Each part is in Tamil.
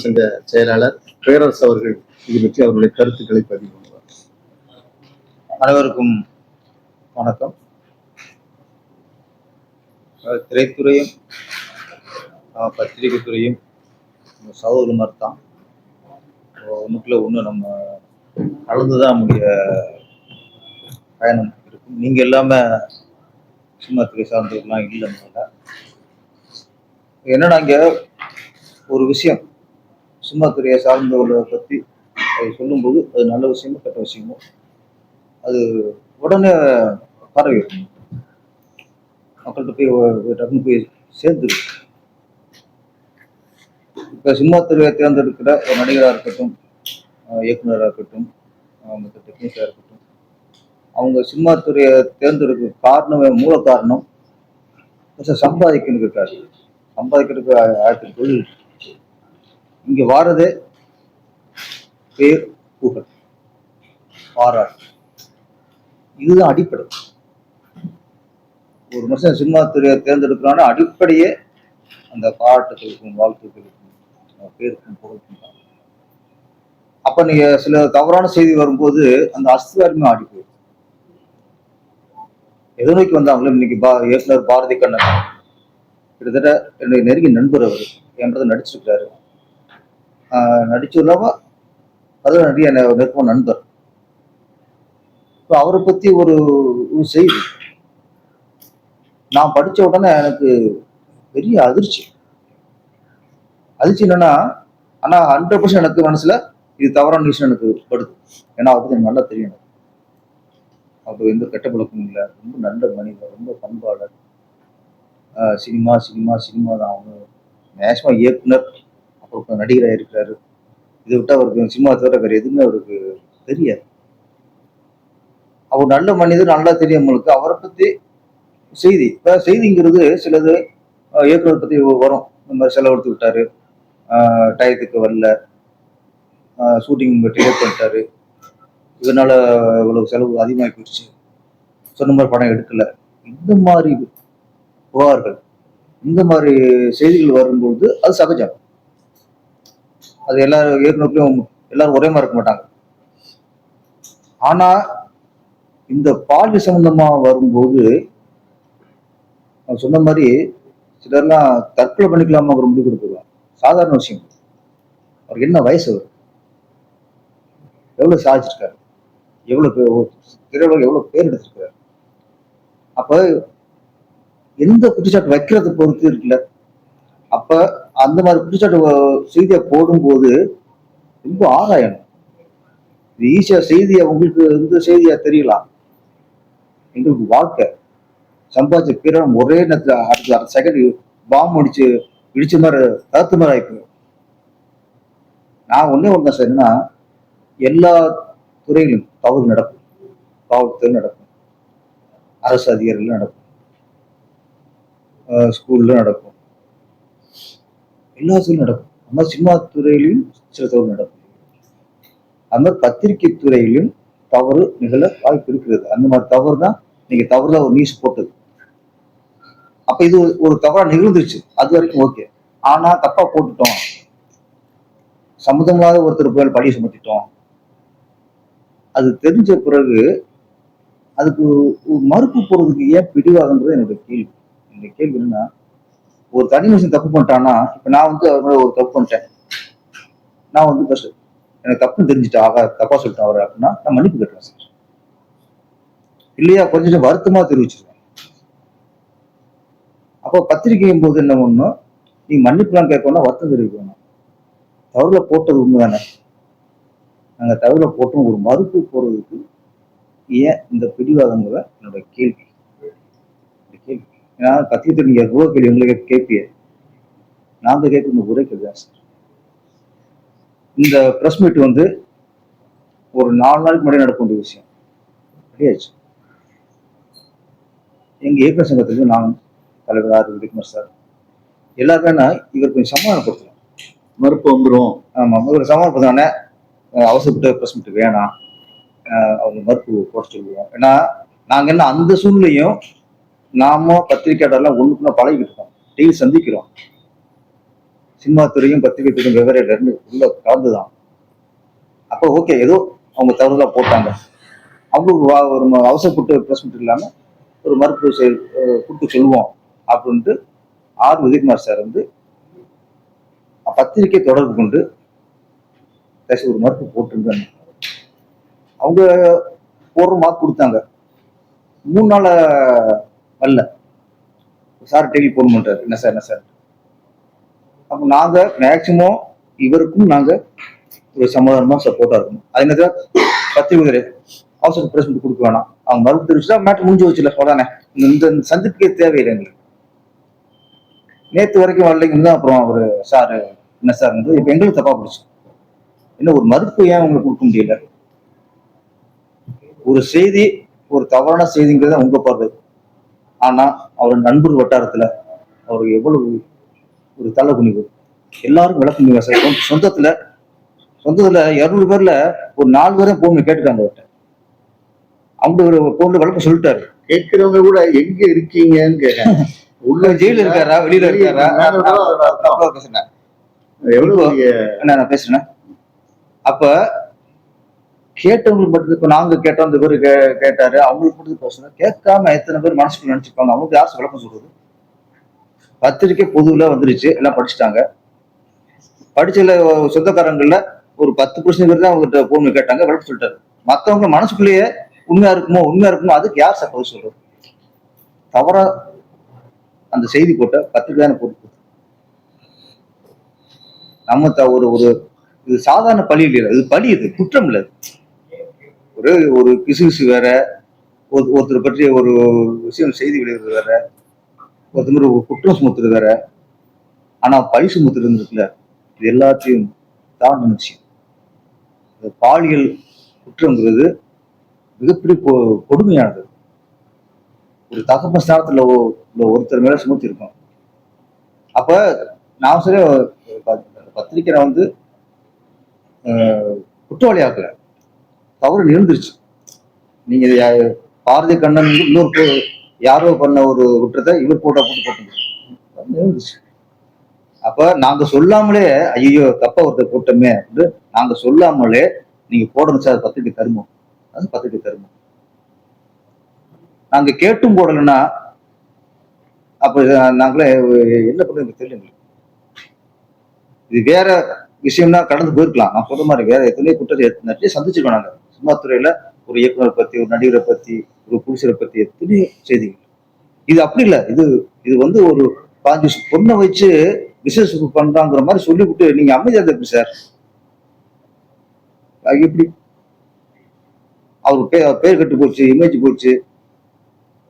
சங்க செயலாளர் பேரரசு அவர்கள் இது பற்றி அவருடைய கருத்துக்களை பதிவு பண்ணுவார். அனைவருக்கும் வணக்கம். திரைத்துறையும் பத்திரிகை துறையும் சகோதர மாதிரி தான். ஒன்றுக்குள்ள ஒன்று நம்ம கலந்துதான் நம்முடைய பயணம் இருக்கும். நீங்கள் எல்லாமே சினிமா துறை சார்ந்தவர்கள்லாம் இல்லை என்னன்னா இங்கே ஒரு விஷயம். சினிமா துறையை சார்ந்தவர்களை பற்றி அதை சொல்லும்போது அது நல்ல விஷயமோ கெட்ட விஷயமோ அது உடனே பரவி மக்கள்கிட்ட போய் டக்குன்னு போய் சேர்ந்துரு இப்போ சினிமா துறையை தேர்ந்தெடுக்கிற ஒரு நடிகராக இருக்கட்டும் இயக்குநராக இயக்குனராக இருக்கட்டும் மற்ற டெக்னீஷியாக இருக்கட்டும் அவங்க சினிமா துறையை தேர்ந்தெடுக்க காரணமே மூல காரணம் கொஞ்சம் இருக்காது சம்பாதிக்கிறதுக்கு ஆயிரத்தி தொழில் இங்கே வாரதே பேர் புகழ். பாராட்டு இதுதான் அடிப்படை. ஒரு மனுஷன் சினிமா துறையை தேர்ந்தெடுக்கிறான்னா அடிப்படையே அந்த பாராட்டுகளுக்கும் வாழ்த்துக்களுக்கும் பேருக்கும் புகழுக்கும் தான் அப்ப நீங்க சில தவறான செய்தி வரும்போது அந்த அஸ்திவாரமே ஆடி போயிடும். எதை நோக்கி வந்தாங்களோ இன்னைக்கு பா இயக்குனர் பாரதி கண்ணன். கிட்டத்தட்ட என்னுடைய நெருங்கிய நண்பர் அவர் என்பதை நடிச்சிருக்காரு ஆஹ் அதுவும் அது நிறைய நெ- நண்பர் இப்போ அவரை பத்தி ஒரு ஒரு செய்தி நான் படிச்ச உடனே எனக்கு பெரிய அதிர்ச்சி அதிர்ச்சி என்னன்னா ஆனா ஹண்ட்ரட் பர்சன்ட் எனக்கு மனசுல இது தவறான விஷயம் எனக்கு படுது ஏன்னா அவரை பத்தி எனக்கு நல்லா தெரியும் எனக்கு. அவர் எந்த கெட்ட பழக்கமும் இல்லை ரொம்ப நல்ல மனிதர் ரொம்ப பண்பாளர் சினிமா சினிமா சினிமா தான் அவங்க மேக்சிமம் இயக்குனர் அப்புறம் நடிகராக இருக்கிறாரு. இதை விட்டால் அவருக்கு சினிமா தவிர வேறு எதுவுமே அவருக்கு தெரியாது. அவர் நல்ல மனிதர் நல்லா தெரியும் உங்களுக்கு. அவரை பற்றி செய்தி இப்போ செய்திங்கிறது சிலது இயக்குநர் பற்றி வரும். இந்த மாதிரி செலவெடுத்து விட்டாரு. டயத்துக்கு வரல. ஷூட்டிங் டிலே பண்ணிட்டாரு. இதனால இவ்வளவு செலவு அதிகமாகி போயிடுச்சு. சொன்ன மாதிரி படம் எடுக்கல. இந்த மாதிரி புகார்கள் இந்த மாதிரி செய்திகள் வரும்பொழுது அது சகஜம். அது எல்லாரும் இயக்குனருக்கும் எல்லாரும் ஒரே மாதிரி இருக்க மாட்டாங்க. ஆனா இந்த பாலியல் சம்பந்தமா வரும்போது நான் சொன்ன மாதிரி சிலர்லாம் தற்கொலை பண்ணிக்கலாமாங்கிற முடிவு கொடுத்துருவாங்க. சாதாரண விஷயம். அவருக்கு என்ன வயசு அவர்? எவ்வளவு சாதிச்சிருக்காரு? எவ்வளவு பேர் திரையுலகம் எவ்வளவு பேர் எடுத்திருக்காரு அப்ப எந்த குற்றச்சாட்டு வைக்கிறத பொறுத்து இருக்குல்ல? அப்ப அந்த மாதிரி குற்றச்சாட்டு செய்தியை போடும்போது ரொம்ப ஆகாயம் இது ஈஸியா செய்தியா உங்களுக்கு வந்து செய்தியா தெரியலாம். எங்களுக்கு வாழ்க்கை. சம்பாதிச்ச பிறன் ஒரே நேரத்தில் அடுத்த அடுத்த செகண்ட் பாம்பு அடிச்சு இடிச்ச மாதிரி தடுத்த மாதிரி ஆயிப்பு நான் ஒன்றே ஒன்று சார் என்னன்னா எல்லா துறையிலும் தவறு நடக்கும். காவல்துறை நடக்கும். அரசு அதிகாரிகள் நடக்கும். ஸ்கூல்ல நடக்கும். எல்லா துறையிலும் நடக்கும். அந்த மாதிரி சினிமா துறையிலும் சில தவறு நடக்கும். அந்த பத்திரிகை துறையிலும் தவறு நிகழ வாய்ப்பு இருக்கிறது. அந்த மாதிரி தவறு தான் நீங்க தவறுதான் ஒரு நியூஸ் போட்டது. அப்ப இது ஒரு- தவறா நிகழ்ந்துருச்சு. அது வரைக்கும் ஓகே ஆனா தப்பா போட்டுட்டோம். சம்மந்தமில்லாத ஒருத்தர் புயல் பழி சுமத்திட்டோம். அது தெரிஞ்ச பிறகு அதுக்கு மறுப்பு போறதுக்கு ஏன் பிடிவாதங்கிறது என்னோட கேள்வி. என்னுடைய கேள்வி என்னன்னா ஒரு தனி மனுஷன் தப்பு பண்ணிட்டான்னா இப்ப நான் வந்து அவர் மேல ஒரு தப்பு பண்ணிட்டேன். நான் வந்து ஃபர்ஸ்ட் எனக்கு தப்புன்னு தெரிஞ்சுட்டா ஆகா தப்பா சொல்லிட்டேன் அவர் அப்படின்னா நான் மன்னிப்பு கட்டுறேன் சார். இல்லையா? கொஞ்சம் வருத்தமா தெரிவிச்சிருக்கேன் அப்போ பத்திரிகையும் போது என்ன பண்ணணும்? நீ மன்னிப்புலாம் கேட்கணும்னா வருத்தம் தெரிவிக்கணும். தவறுல போட்டது உண்மைதானே? நாங்க தவறுல போட்டோம் ஒரு மறுப்பு போறதுக்கு ஏன் இந்த பிடிவாதங்கிற என்னோட கேள்வி? ஏன்னா கத்திட்டு நீங்க எவ்வளோ கேள்வி உங்களுக்கு கேட்பிய நான் தான் கேட்கணும் ஒரே கேள்வி சார் இந்த ப்ரெஸ் மீட் வந்து ஒரு நாலு நாளைக்கு முன்னாடி நடக்க வேண்டிய விஷயம். ரெடியாச்சு எங்க இயக்குனர் சங்கத்துக்கு நான் தலைவர் ஆர். விக்னர் சார் எல்லாருமே இவர் கொஞ்சம் சமாதானப்படுத்தணும். மறுப்பு வந்துரும். ஆமா இவர் சமாதானப்படுத்தானே அவசரப்பட்டு ப்ரெஸ் மீட் வேணாம். அவங்க மறுப்பு போட சொல்லுவோம். ஏன்னா நாங்க என்ன அந்த சூழ்நிலையும் நாம பத்திரிகையாளர்லாம் ஒண்ணுக்குள்ள பழகிட்டு இருக்கோம் டெய்லி சந்திக்கிறோம். சினிமா துறையும் பத்திரிகை துறையும் வெவ்வேறு ரெண்டு உள்ள கலந்துதான். அப்போ ஓகே ஏதோ அவங்க தவறுதலா போட்டாங்க. அவங்களுக்கு வா- ஒரு அவசரப்பட்டு ப்ரெஸ் மீட் இல்லாம ஒரு மறுப்பு செய் கொடுத்து சொல்லுவோம் அப்படின்ட்டு ஆர். உதயகுமார் சார் வந்து பத்திரிகை தொடர்பு கொண்டு ஒரு மறுப்பு போட்டிருந்தாங்க. அவங்க ஒரு மார்க் கொடுத்தாங்க. மூணு நாள் வரல சார் டெலிஃபோன் பண்றாரு என்ன சார் என்ன சார்? அப்போ நாங்க மேக்சிமம் இவருக்கும் நாங்க ஒரு சமாதானமா சப்போர்ட்டா இருக்கணும். அது என்னது? பத்திரிகை அவசர பிரஸ் மீட் கொடுக்க வேணாம். அவங்க மறுப்பு தெரிவிச்சுட்டா மேட்ரு முடிஞ்சு வச்சுல உடனே இந்த இந்த சந்திப்புக்கே தேவையில்லை எங்களுக்கு. நேத்து வரைக்கும் வரலைங்க தான் அப்புறம் ஒரு சார் என்ன சார் வந்து இப்ப எங்களுக்கு தப்பா போச்சு. என்ன ஒரு மறுப்பு ஏன் உங்களுக்கு கொடுக்க முடியல? ஒரு செய்தி ஒரு தவறான செய்திங்கிறது உங்க பார்வை. ஆனா அவர் நண்பர் வட்டாரத்துல அவர் எவ்வளவு ஒரு தள்ள குனிவு எல்லாருக்கும் விளக்கம் முடியும் சார் சொந்த- சொந்தத்துல சொந்தத்துல இருநூறு பேர்ல ஒரு நாலு பேரும் போன் கேட்டுக்காங்க அவர்கிட்ட. அவங்க ஒரு போன்ல விளக்கம் சொல்லிட்டாரு. கேட்கிறவங்க கூட எங்க இருக்கீங்கன்னு கேட்டாங்க உள்ள ஜெயில இருக்காரா? வெளியில இருக்காரா? பேசுனேன் எவ்வளவு நான் பேசுறேன். அப்ப கேட்டவங்களுக்கு மட்டும் இப்போ நாங்க கேட்டோம் அந்த பேரு கே- கேட்டாரு. அவங்களுக்கு மட்டும் பேசுறோம் கேட்காம எத்தனை பேர் மனசுக்குள்ள நினைச்சுப்பாங்க. அவங்களுக்கு யார் விளக்கம் சொல்றது? பத்திரிக்கை பொதுவில் வந்துருச்சு. எல்லாம் படிச்சுட்டாங்க. படிச்சல சொந்தக்காரங்கள்ல ஒரு பத்து பர்சன்ட் பேர் தான் அவங்ககிட்ட போன் கேட்டாங்க. விளக்கம் சொல்லிட்டாரு. மத்தவங்க மனசுக்குள்ளேயே உண்மையா இருக்குமோ உண்மையா இருக்குமோ அதுக்கு யார் சார் பதில் சொல்றது? தவறா அந்த செய்தி போட்ட பத்திரிக்கை தானே போட்டு நம்ம த- ஒரு ஒரு இது சாதாரண பழி இல்லையா இது பழி இது குற்றம் இல்லை ஒரு ஒரு கிசுகிசு வேற ஒரு ஒருத்தர் பற்றிய ஒரு விஷயம் செய்தி வெளியிடுறது வேற ஒருத்தர் ஒரு குற்றம் சுமத்துறது வேற. ஆனா பழி சுமத்துறது இருந்திருக்குல்ல இது எல்லாத்தையும் தாண்டின விஷயம் இந்த பாலியல் குற்றங்கிறது மிகப்பெரிய கொ- கொடுமையானது. ஒரு தகப்ப ஸ்தானத்தில் ஒருத்தர் மேல சுமத்தி இருக்கோம் அப்ப நான் சரி பத்திரிக்கை நான் வந்து குற்றவாளியாக்குறேன் குற்றவாளி தவறு நிகழ்ந்துருச்சு. நீங்க இது பாரதி கண்ணன் இன்னொரு யாரோ பண்ண ஒரு குற்றத்தை இவர் போட்டா போட்டு போட்டு நிகழ்ந்துச்சு அப்ப நாங்க சொல்லாமலே ஐயோ தப்பா ஒருத்தர் போட்டோமே என்று நாங்க சொல்லாமலே நீங்க போடணும் சார் பத்திரிக்கை தருமம். அது பத்திரிக்கை தருமம். நாங்க கேட்டும் போடலன்னா அப்ப நாங்களே என்ன பண்ணுறது தெரியல எங்களுக்கு. இது வேற விஷயம்னா கடந்து போயிருக்கலாம். நான் சொல்ற மாதிரி வேற எத்தனையோ குற்றத்தை எத்த- நிறைய சந்திச்சிருக்கோம் நாங்க. சினிமா துறையில ஒரு இயக்குனர் பத்தி ஒரு நடிகரை பத்தி ஒரு புருஷரை பத்தி எத்தனையோ செய்திகள். இது அப்படி இல்ல. இது இது வந்து ஒரு பாஞ்சு பொண்ணை வச்சு பிசினஸ் பண்றாங்கிற மாதிரி சொல்லிவிட்டு நீங்க அமைதியா எப்படி சார். எப்படி? அவர் பேர் கட்டு பேர் போச்சு இமேஜ் போச்சு.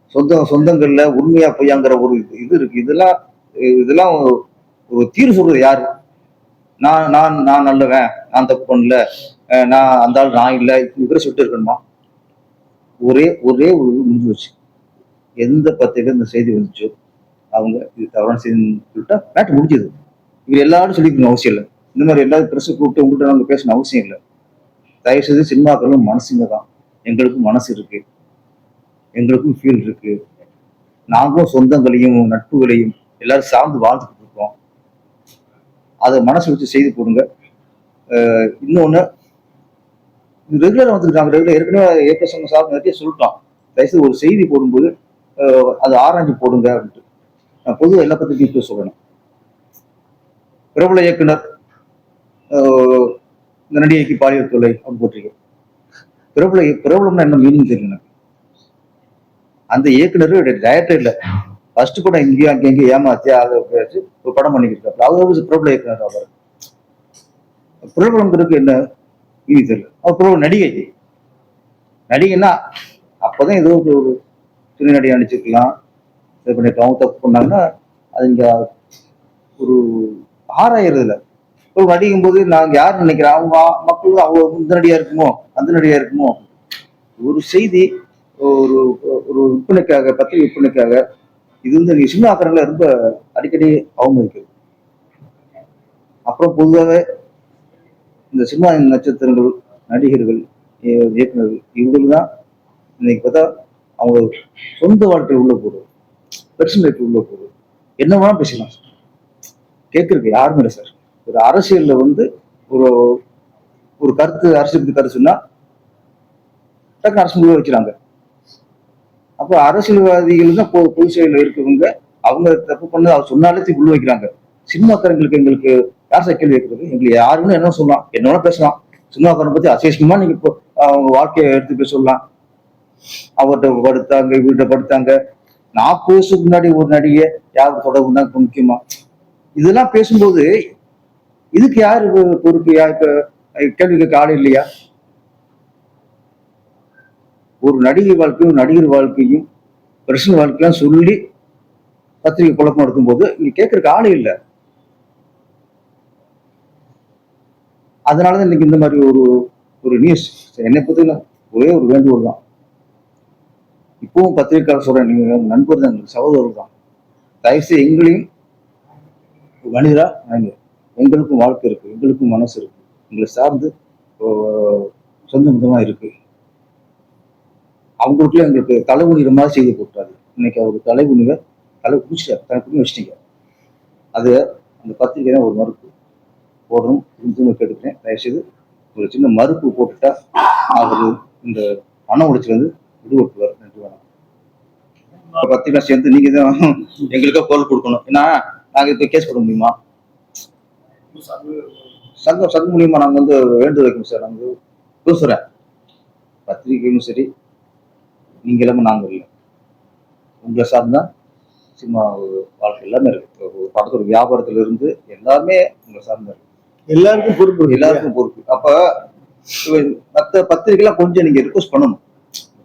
சொந்த சொந்தங்கள்ல உண்மையா பொய்யாங்கிற ஒரு இது- இருக்கு. இதெல்லாம் இதெல்லாம் ஒரு தீர்வு சொல்றது யாரு? நான் நான் நான் நல்லவன் நான் தப்பு பண்ணல. நான் அந்த ஆள் நான் இல்லை. இவரை சுட்டு இருக்கணுமா? ஒரே ஒரே ஒரு முடிஞ்சு வச்சு எந்த பத்திரிகை இந்த செய்தி வந்துச்சோ அவங்க இது தவறான செய்தி சொல்லிட்டா மேட் முடிஞ்சது. இவர் எல்லாரும் சொல்லிக்கணும் அவசியம் இல்லை. இந்த மாதிரி எல்லாரும் பிரஸ் கூப்பிட்டு உங்கள்கிட்ட நாங்கள் பேசணும் அவசியம் இல்லை. தயவு செய்து சினிமாக்களும் மனசுங்க தான். எங்களுக்கும் மனசு இருக்கு. எங்களுக்கும் ஃபீல் இருக்கு. நாங்களும் சொந்தங்களையும் நட்புகளையும் எல்லாரும் சார்ந்து வாழ்ந்துட்டு இருக்கோம். அதை மனசு வச்சு செய்து போடுங்க. இன்னொன்று ரெகுலர் வந்துருக்காங்க ரெகுலர் ஏற்கனவே ஏற்க சொன்ன சார் நிறைய சொல்லிட்டோம். தயவுசெய்து ஒரு செய்தி போடும்போது அது அதை ஆராய்ஞ்சு போடுங்க அப்படின்ட்டு. நான் பொதுவாக எல்லா பற்றி டீட்டெயில் சொல்லணும். பிரபல இயக்குனர் இந்த நடிகைக்கு பாலியல் தொல்லை அப்படின்னு போட்டிருக்கேன். பிரபல பிரபலம்னா என்ன மீனிங் தெரியல எனக்கு. அந்த இயக்குனர் டைரக்டர் இல்லை. ஃபர்ஸ்ட் படம் இங்கேயும் அங்கே எங்கேயும் ஏமாத்தி அதை ஒரு படம் பண்ணிக்கிட்டு அவர் பிரபல இயக்குனர் அவர் பிரபலங்கிறதுக்கு என்ன? இனி தெரியல அப்புறம் நடிகை. நடிகைன்னா அப்போதான் ஏதோ ஒரு ஒரு துணை நடிகை நடிச்சிருக்கலாம். இது பண்ணிருக்கலாம் தப்பு பண்ணாங்கன்னா அது இங்க ஒரு ஆராயறது இல்லை ஒரு நடிக்கும் போது நாங்க யார் நினைக்கிறோம்? அவங்க மக்கள் அவங்க இந்த நடிகா இருக்குமோ? அந்த நடிகா இருக்குமோ? ஒரு செய்தி ஒரு ஒரு விற்பனைக்காக பத்திரிகை விற்பனைக்காக இது வந்து நீங்கள் சினிமா ஆக்கிறவங்கள ரொம்ப அடிக்கடி அவமதிக்கிறது. அப்புறம் பொதுவாகவே இந்த சினிமா நட்சத்திரங்கள் நடிகர்கள் இயக்குநர்கள் இயக்குனர்கள் தான் இன்னைக்கு பார்த்தா அவங்க சொந்த வாழ்க்கை உள்ள போகுது. பெர்சனல் லைஃப் உள்ள போகுது. என்ன வேணா பேசலாம் கேட்கறதுக்கு யாருமே இல்லை சார். ஒரு அரசியல்ல வந்து ஒரு ஒரு கருத்து அரசியல் பத்தி கருத்து சொன்னா டக்கு அரசு முடிவு வைக்கிறாங்க. அப்போ அரசியல்வாதிகள் தான் பொ- பொது செயலில் இருக்கவங்க அவங்க தப்பு பண்ண அவர் சொன்னாலே தூக்கி உள்ள வைக்கிறாங்க. சினிமாக்காரங்களுக்கு எங்களுக்கு யார் சார் கேள்வி கேட்கறது? எங்களுக்கு யாருன்னு என்ன சொல்லலாம்? என்ன வேணா பேசலாம். சினிமாக்காரனை பத்தி அசேஷமா நீங்க இப்போ அவங்க வாழ்க்கையை எடுத்து பேச சொல்லலாம் அவர்கிட்ட படுத்தாங்க இவர்கிட்ட படுத்தாங்க. நாற்பது வருஷத்துக்கு முன்னாடி ஒரு நடிகை யார் தொடர்பு தான் முக்கியமா? இதெல்லாம் பேசும்போது இதுக்கு யாரு பொறுப்பு? யா இப்ப கேள்வி கேட்க ஆள் இல்லையா? ஒரு நடிகை வாழ்க்கையும் நடிகர் வாழ்க்கையும் பிரச்சனை வாழ்க்கையெல்லாம் சொல்லி பத்திரிகை குழப்பம் எடுக்கும்போது இங்க கேட்கறக்கு ஆளே இல்லை. அதனாலதான் இன்னைக்கு இந்த மாதிரி ஒரு ஒரு நியூஸ் என்னை பத்தின ஒரே ஒரு வேண்டுகோள் தான். இப்பவும் பத்திரிகையாளர் சொல்றேன் நீங்க நண்பர் தான் எங்களுக்கு சகோதரர் தான். தயவுசெய்து எங்களையும் ஒரு மனிதரா நாங்க எங்களுக்கும் வாழ்க்கை இருக்கு எங்களுக்கும் மனசு இருக்கு. எங்களை சார்ந்து சொந்த மிதமா இருக்கு. அவங்களுக்குள்ள எங்களுக்கு தலைகுனிகிற மாதிரி செய்து போட்டாரு இன்னைக்கு அவர் தலைகுனிவை தலை குடிச்சிட்டார் தலை குனி வச்சிட்டீங்க. அது அந்த பத்திரிகை தான் ஒரு மறுப்பு. போடணும் புரிஞ்சுன்னு கேட்டுக்கிறேன் தயவுசெய்து ஒரு சின்ன மறுப்பு போட்டுட்டா அவர் இந்த பண உளைச்சல் விடுபட்டுவார் நன்றி வணக்கம். பத்திரிகை சேர்ந்து நீங்க தான் எங்களுக்கே குரல் கொடுக்கணும். ஏன்னா நாங்க இப்ப கேஸ் போட முடியுமா? சங்கம் சங்கம் மூலியமா நாங்க வந்து வேண்டுதல் வைக்கணும் சார். நாங்க பேசுறேன். பத்திரிகையும் சரி நீங்க எல்லாமே நாங்க இல்லை. உங்களை சார்ந்தான் சினிமா வாழ்க்கை எல்லாமே இருக்கு. ஒரு படத்தோட வியாபாரத்துல இருந்து எல்லாமே உங்களை சார்ந்த இருக்கு. எல்லாருக்கும் பொறுப்பு எல்லாருக்கும் பொறுப்பு அப்ப மத்த பத்திரிகைலாம் கொஞ்சம் நீங்க ரிக்வஸ்ட் பண்ணணும்.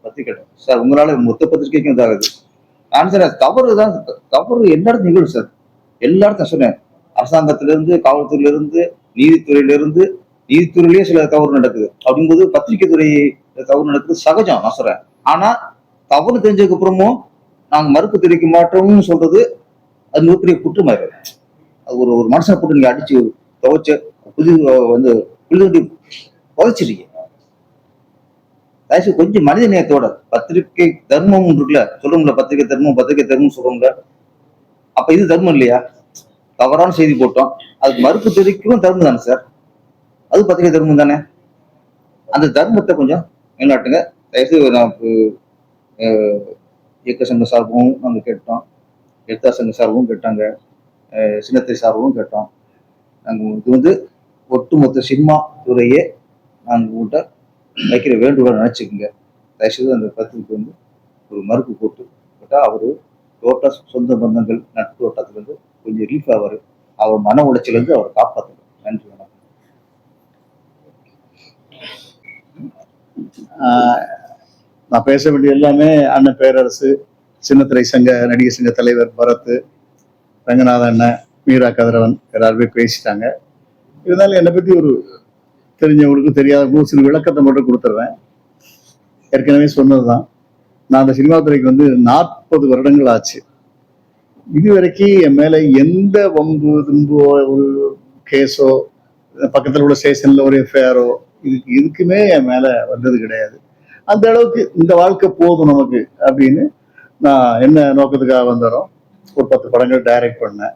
பத்திரிக்கை சார் உங்களால மொத்த பத்திரிகைக்கும் இதாகுது. நான் சார் தவறு தான் தவறு என்ன இடத்துல நிகழும் சார். எல்லா இடத்தையும் சொன்னேன். அரசாங்கத்துல இருந்து காவல்துறையில இருந்து நீதித்துறையில இருந்து நீதித்துறையிலேயே சில தவறு நடக்குது. அப்படிங்கும்போது பத்திரிகை துறை தவறு நடக்குது. சகஜம் நான் சொல்றேன். ஆனா தவறு தெரிஞ்சதுக்கு அப்புறமும் நாங்க மறுப்பு தெரிவிக்க மாட்டோம்னு சொல்றது அது மிகப்பெரிய குற்றமாயிரு அது ஒரு ஒரு மனுஷனை போட்டு நீங்க அடிச்சு துவைச்சு புது வந்து புழுதி புதைச்சிருக்கீங்க. தயவுசெய்து கொஞ்சம் மனித நேயத்தோட பத்திரிகை தர்மம் இருக்குல்ல சொல்றோம்ல பத்திரிகை தர்மம் பத்திரிகை தர்மம் சொல்றோம்ல அப்ப இது தர்மம் இல்லையா? தவறான செய்தி போட்டோம். அதுக்கு மறுப்பு தெரிவிக்கவும் தர்மம் தானே சார்? அது பத்திரிகை தர்மம் தானே? அந்த தர்மத்தை கொஞ்சம் நிலைநாட்டுங்க தயவுசெய்து நான் இயக்க சங்க சார்பும் நாங்கள் கேட்டோம். எழுத்தா சங்க சார்பும் கேட்டாங்க. சின்னத்தை சின்னத்திரை சார்பும் கேட்டோம். நாங்கள் இது வந்து ஒட்டுமொத்த சினிமா துறையே நாங்கள் உங்கள்கிட்ட வைக்கிற வேண்டுகோளை நினச்சிக்கோங்க. தயவுசெய்து அந்த பத்திரிக்கை வந்து ஒரு மறுப்பு போட்டு போட்டால் அவர் டோட்டா சொந்த பந்தங்கள் நட்பு தோட்டத்துலேருந்து கொஞ்சம் ரிலீஃப் ஆவார். அவர் மன உளைச்சலேருந்து அவரை காப்பாற்றணும் நன்றி வணக்கம். நான் பேச வேண்டிய எல்லாமே அண்ணன் பேரரசு சின்னத்திரை சங்க நடிகர் சங்க தலைவர் பரத் ரங்கநாத அண்ணன். மீரா கதிரவன் எல்லாருமே பேசிட்டாங்க. இருந்தாலும் என்னை பத்தி ஒரு தெரிஞ்சவங்களுக்கு தெரியாதவங்களுக்கும் சில விளக்கத்தை மட்டும் கொடுத்துட்றேன். ஏற்கனவே சொன்னதுதான். நான் அந்த சினிமா துறைக்கு வந்து நாற்பது வருடங்கள் ஆச்சு. இதுவரைக்கும் என் மேல எந்த வம்பு தும்போ ஒரு கேஸோ பக்கத்தில் உள்ள ஸ்டேஷன்ல ஒரு எஃப்ஐஆரோ இதுக்கு இதுக்குமே என் மேல வந்தது கிடையாது. அந்த அளவுக்கு இந்த வாழ்க்கை போதும் நமக்கு அப்படின்னு நான் என்ன நோக்கத்துக்காக வந்தாரோ ஒரு பத்து படங்கள் டைரக்ட் பண்ணேன்.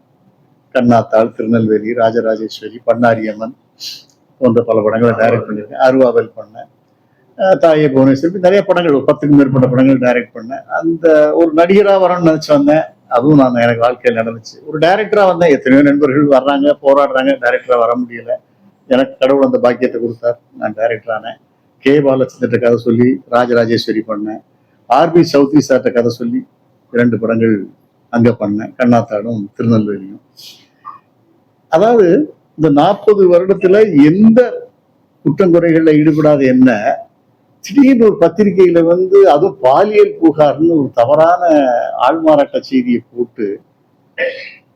கண்ணாத்தாள் திருநெல்வேலி ராஜராஜேஸ்வரி பன்னாரியம்மன் போன்ற பல படங்களை டைரக்ட் பண்ணியிருக்கேன். அருவாவல் பண்ணேன் தாயை தாயே புவனேஸ்வரி நிறைய படங்கள் பத்துக்கும் மேற்பட்ட படங்கள் டைரக்ட் பண்ணேன் அந்த ஒரு நடிகராக வரணும்னு நினச்சி வந்தேன். அதுவும் நான் எனக்கு வாழ்க்கையில் நடந்துச்சு. ஒரு டைரக்டராக வந்தேன். எத்தனையோ நண்பர்கள் வர்றாங்க போராடுறாங்க டைரக்டராக வர முடியல. எனக்கு கடவுள் அந்த பாக்கியத்தை கொடுத்தார். நான் டைரக்டரானேன் கே. பாலச்சந்திர கதை சொல்லி ராஜராஜேஸ்வரி பண்ணேன் ஆர்பி சௌத்ரி சார்ட்ட கதை சொல்லி இரண்டு படங்கள் அங்கே பண்ணேன். கண்ணாத்தாடும் திருநெல்வேலியும். அதாவது இந்த நாற்பது வருடத்துல எந்த குற்றங்குறைகளில் ஈடுபடாத என்ன திடீர்னு ஒரு பத்திரிகையில வந்து அதுவும் பாலியல் புகார்னு ஒரு தவறான ஆள்மாறாட்ட செய்தியை போட்டு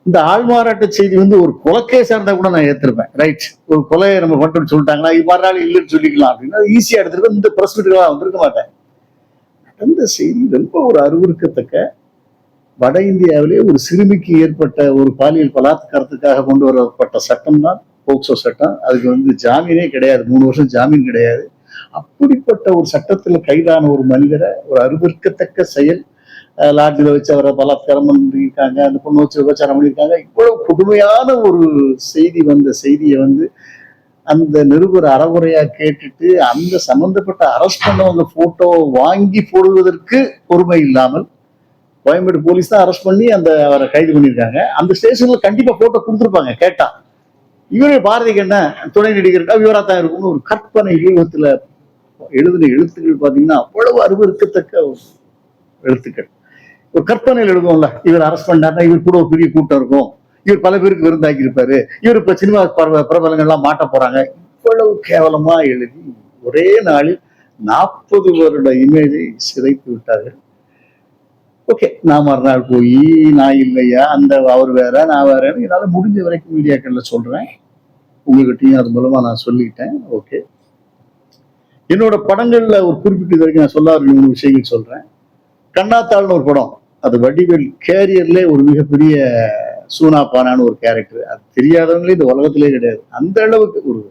இந்த ஆள்மாறாட்ட செய்தி வந்து ஒரு கொலைக்கேஸா இருந்தா கூட நான் ஏத்திருப்பேன். ரைட் ஒரு கொலையை நம்ம பண்ணிட்டோம்னு சொல்லிட்டாங்கன்னா இவ்வாறு நாள் இல்லைன்னு சொல்லிக்கலாம் அப்படின்னா ஈஸியா எடுத்துருக்கோம் இந்த பிரஸ் மீட்டுக்கெல்லாம் வந்திருக்க மாட்டேன். நடந்த செய்தி ரொம்ப ஒரு அருவருக்கத்தக்க வட இந்தியாவிலே ஒரு சிறுமிக்கு ஏற்பட்ட ஒரு பாலியல் பலாத்காரத்துக்காக கொண்டு வரப்பட்ட சட்டம் தான் போக்சோ சட்டம். அதுக்கு வந்து ஜாமீனே கிடையாது. மூணு வருஷம் ஜாமீன் கிடையாது. அப்படிப்பட்ட ஒரு சட்டத்தில் கைதான ஒரு மனிதரை ஒரு அருவருக்கத்தக்க செயல் லாட்ஜில் வச்சு அவரை பலாத்காரம் பண்ணியிருக்காங்க அந்த பொண்ணு வச்சு விபச்சாரம் பண்ணியிருக்காங்க. இவ்வளவு கொடுமையான ஒரு செய்தி வந்த செய்தியை வந்து அந்த நிருபர் அறகுறையா கேட்டுட்டு அந்த சம்பந்தப்பட்ட அரஸ்ட் பண்ணவங்க போட்டோ வாங்கி போடுவதற்கு பொறுமை இல்லாமல் கோயம்பேடு போலீஸ் தான் அரெஸ்ட் பண்ணி அந்த அவரை கைது பண்ணியிருக்காங்க. அந்த ஸ்டேஷன்ல கண்டிப்பா போட்டோ கொடுத்துருப்பாங்க கேட்டா. இவரே பாரதிக்கு என்ன துணை நடிகருக்கா இவரா தான் இருக்கும்னு ஒரு கற்பனை யூகத்துல எழுதின எழுத்துக்கள் பாத்தீங்கன்னா அவ்வளவு அருவருக்கத்தக்க எழுத்துக்கள். ஒரு கற்பனையில் எழுதுவோம்ல இவர் அரெஸ்ட் பண்ணாருன்னா இவர் கூட ஒரு பெரிய கூட்டம் இருக்கும். இவர் பல பேருக்கு விருந்தாக்கி இருப்பாரு இவர் இப்ப சினிமா பிரபலங்கள்லாம் மாட்ட போறாங்க. இவ்வளவு கேவலமா எழுதி ஒரே நாளில் நாற்பது வருட இமேஜை சிதைத்து விட்டார்கள். ஓகே நான் மறுநாள் போய் நான் இல்லையா? அந்த அவர் வேற நான் வேற என்னால முடிஞ்ச வரைக்கும் மீடியாக்கள்ல சொல்றேன். உங்ககிட்டயும் அது மூலமா நான் சொல்லிட்டேன். ஓகே என்னோட படங்கள்ல ஒரு குறிப்பிட்ட வரைக்கும் நான் சொல்லாத மூணு விஷயங்கள் சொல்றேன். கண்ணாத்தாள்னு ஒரு படம். அது வடிவேல் கேரியர்ல ஒரு மிகப்பெரிய சூனா பானான்னு ஒரு கேரக்டர் அது தெரியாதவங்களே இந்த உலகத்திலே கிடையாது. அந்த அளவுக்கு ஒரு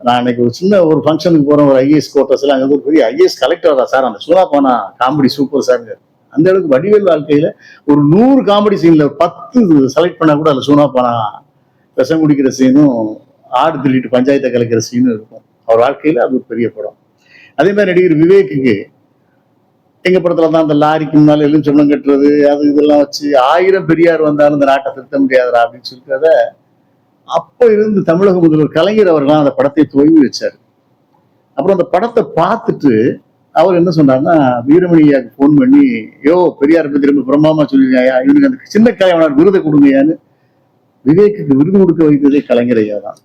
நான் அன்னைக்கு ஒரு சின்ன ஒரு ஃபங்க்ஷனுக்கு போகிறேன் ஒரு ஐஏஎஸ் கோட்டர்ஸ் எல்லாம் அங்க ஒரு பெரிய ஐஏஎஸ் கலெக்டரா சார். அந்த சூனாப்பானா காமெடி சூப்பர் சாருங்க அந்த அளவுக்கு வடிவேல் வாழ்க்கையில ஒரு நூறு காமெடி சீன்ல பத்து செலக்ட் பண்ணா கூட அதுல சூனா பானா விஷம் குடிக்கிற சீனும் ஆடு திருட்டு பஞ்சாயத்தை கலைக்கிற சீனும் இருக்கும். அவர் வாழ்க்கையில அது ஒரு பெரிய படம். அதே மாதிரி நடிகர் விவேக்குக்கு எங்க படத்துல தான் அந்த லாரிக்கு முன்னால எல்லாம் சொன்னம் கட்டுறது அது இதெல்லாம் வச்சு ஆயிரம் பெரியார் வந்தாலும் இந்த நாட்டை திருத்த முடியாதுடா அப்படின்னு சொல்லிட்டு அப்ப இருந்து தமிழக முதல்வர் கலைஞர் அவர்கள் அந்த படத்தை துவங்கி வச்சார். அப்புறம் அந்த படத்தை பார்த்துட்டு அவர் என்ன சொன்னார்னா வீரமணியாக்கு ஃபோன் பண்ணி யோ பெரியார் பத்தி ரொம்ப பிரம்மாமா சொல்லிருக்காயா? இவனுக்கு அந்த சின்ன கலைவனார் விருதை கொடுங்கயான்னு விவேக்குக்கு விருது கொடுக்க வைத்ததே கலைஞர் ஐயா தான்.